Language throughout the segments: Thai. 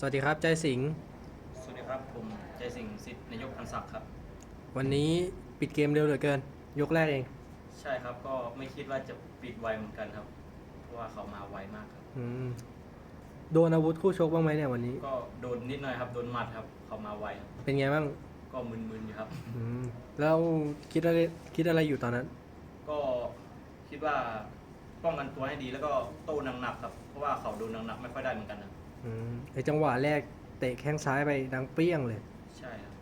สวัสดีครับใจสิงห์สวัสดีครับ ผมใจสิงห์สิทธิ์นายกพันศักดิ์ครับ วันนี้ปิดเกมเร็วเหลือเกิน ยกแรกเอง ใช่ครับก็ไม่คิดว่าจะปิดไวเหมือนกันครับ เพราะว่าเขามาไวมากครับ อืมโดนอาวุธคู่ชกบ้างไหมเนี่ยวันนี้ ก็โดนนิดหน่อยครับโดนหมัดครับ เขามาไวครับเป็นไงบ้างก็มึนๆอยู่ครับ อืมแล้วคิดอะไรคิดอะไรอยู่ตอนนั้น ก็คิดว่าป้องกันตัวให้ดีแล้วก็โต้หนักๆครับ เพราะว่าเขาโดนหนักๆไม่ค่อยได้เหมือนกันนะ อืมไอจังหวะแรกเตะแข้งซ้ายไปดังเปี้ยงเลย ใช่ครับ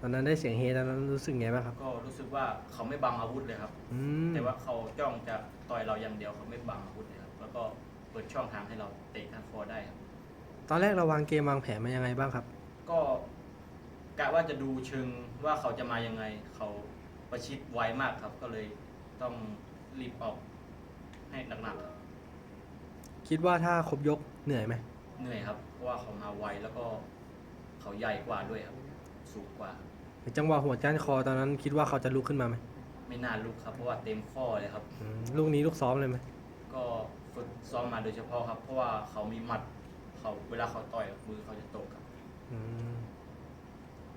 ตอนนั้นได้เสียงเฮตอนนั้นรู้สึกไงบ้างครับ ก็รู้สึกว่าเขาไม่บังอาวุธเลยครับ อืมแต่ว่าเขาจ้องจะต่อยเราอย่างเดียวเขาไม่บังอาวุธเลยครับแล้วก็เปิดช่องทางให้เราเตะก้านคอได้ครับ ตอนแรกเราวางเกมวางแผนมายังไงบ้างครับ ก็กะว่าจะดูเชิงว่าเขาจะมายังไง เขาประชิดไวมากครับ ก็เลยต้องรีบออกให้หนักๆครับ คิดว่าถ้าครบยกเหนื่อยไหม เหนื่อยครับ เพราะว่าเขามาไวแล้วก็เขาใหญ่กว่าด้วยครับ สูงกว่าไอจังหวะหัวจ้านคอตอนนั้นคิดว่าเขาจะลุกขึ้นมาไหมไม่น่าลุกครับ เพราะว่าเต็มข้อเลยครับ อืมลูกนี้ลูกซ้อมเลยไหมก็ฝึกซ้อมมาโดยเฉพาะครับ เพราะว่าเขามีหมัดเขาเวลาเขาต่อยมือเขาจะตกครับ อืม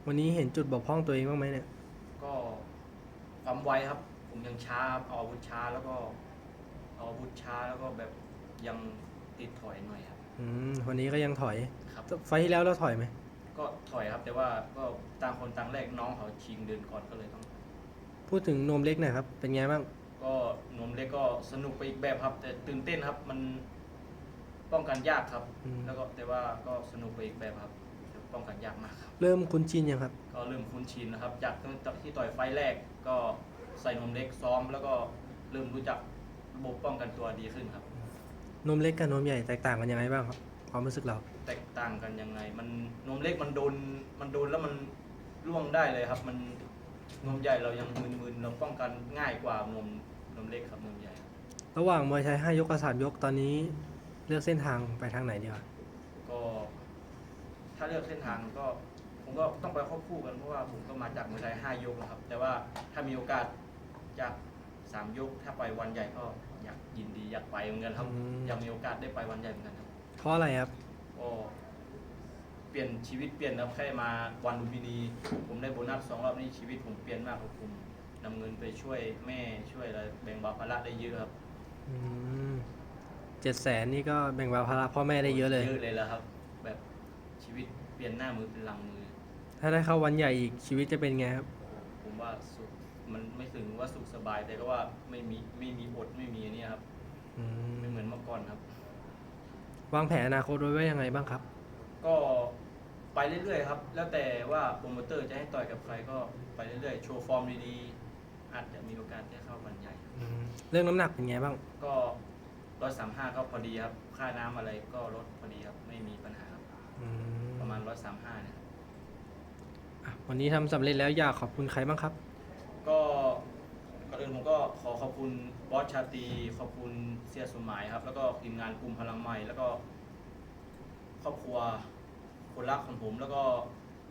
วันนี้เห็นจุดบกพร่องตัวเองบ้างไหมเนี่ย ก็ความไวครับ ผมยังช้าเอาอาวุธช้าแล้วก็เอาอาวุธช้าแล้วก็แบบยังติดถอยหน่อยครับ อืมวันนี้ก็ยังถอย ครับ ไฟล์ที่แล้วเราถอยไหมก็ถอยครับแต่ว่าก็ต่างคนต่างแรกน้องเขาชิงเดินก่อนก็เลยต้อง พูดถึงนวมเล็กหน่อยครับ เป็นไงบ้าง ก็นวมเล็กก็สนุกไปอีกแบบครับ แต่ตื่นเต้นครับมันป้องกันยากครับ อืม แล้วก็แต่ว่าก็สนุกไปอีกแบบครับแต่ป้องกันยากมากครับ เริ่มคุ้นชินยังครับ ก็เริ่มคุ้นชินนะครับ จากตั้งแต่ที่ต่อยไฟล์แรกก็ใส่นวมเล็กซ้อม แล้วก็เริ่มรู้จักระบบป้องกันตัวดีขึ้นครับ นวมเล็กกับนวมใหญ่แตกต่างกันยังไงบ้างครับความรู้สึกเรา แตกต่างกันยังไง มันนมเล็กมันโดนมันโดนแล้วมันร่วงได้เลยครับ มันนมใหญ่เรายังมึนๆเราป้องกันง่ายกว่านมนมเล็กครับนมใหญ่ครับระหว่างมวยไทย5ยกกับ3ยกตอนนี้ เลือกเส้นทางไปทางไหนดีกว่าก็ถ้าเลือกเส้นทางก็ผมก็ต้องไปควบคู่กันเพราะว่าผมก็มาจากมวยไทยห้ายกนะครับ แต่ว่าถ้ามีโอกาสจาก สามยกถ้าไปวันใหญ่ก็อยากยินดีอยากไปเหมือนกันครับ อืม อยากมีโอกาสได้ไปวันใหญ่เหมือนกันครับเพราะอะไรครับ ก็เปลี่ยนชีวิตเปลี่ยนแล้วแค่มาวันลุมพินี ผมได้โบนัสสองรอบนี้ชีวิตผมเปลี่ยนมากครับผมนำเงินไปช่วยแม่ช่วยอะไรแบ่งเบาภาระได้เยอะครับอืมเจ็ดแสนนี่ก็แบ่งเบาภาระพ่อแม่ได้เยอะเลย เยอะเลยแล้วครับ แบบชีวิตเปลี่ยนหน้ามือเป็นหลังมือ ถ้าได้เข้าวันใหญ่อีกชีวิตจะเป็นไงครับ ผมว่าสุข มันไม่ถึงว่าสุขสบาย แต่ก็ว่าไม่มีไม่มีอดไม่มีอันนี้ครับอืมไม่เหมือนเมื่อก่อนครับ วางแผนอนาคตไว้ว่ายังไงบ้างครับ ก็ไปเรื่อยๆครับ แล้วแต่ว่าโปรโมเตอร์จะให้ต่อยกับใครก็ไปเรื่อยๆ โชว์ฟอร์มดีๆอาจจะมีโอกาสได้เข้าวันใหญ่อืมเรื่องน้ำหนักเป็นไงบ้าง ก็ร้อยสามห้าก็พอดีครับ ค่าน้ำอะไรก็ลดพอดีครับ ไม่มีปัญหาครับอืมประมาณร้อยสามห้าเนี่ยครับ อะวันนี้ทำสำเร็จแล้วอยากขอบคุณใครบ้างครับ ก็ก่อนอื่นผมก็ ขอขอบคุณบอสชาตรีขอบคุณเสียสมหมายครับ แล้วก็ทีมงานกลุ่มพลังใหม่ แล้วก็ ครอบครัวคนรักของผม แล้วก็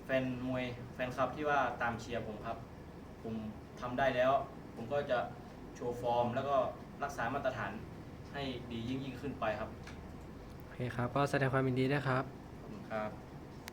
แฟนมวยแฟนคลับที่ว่าตามเชียร์ผมครับ ผมทำได้แล้ว ผมก็จะโชว์ฟอร์ม แล้วก็รักษามาตรฐานให้ดียิ่งยิ่งๆขึ้นไปครับโอเคครับ ก็แสดงความยินดีด้วยครับ ขอบคุณครับ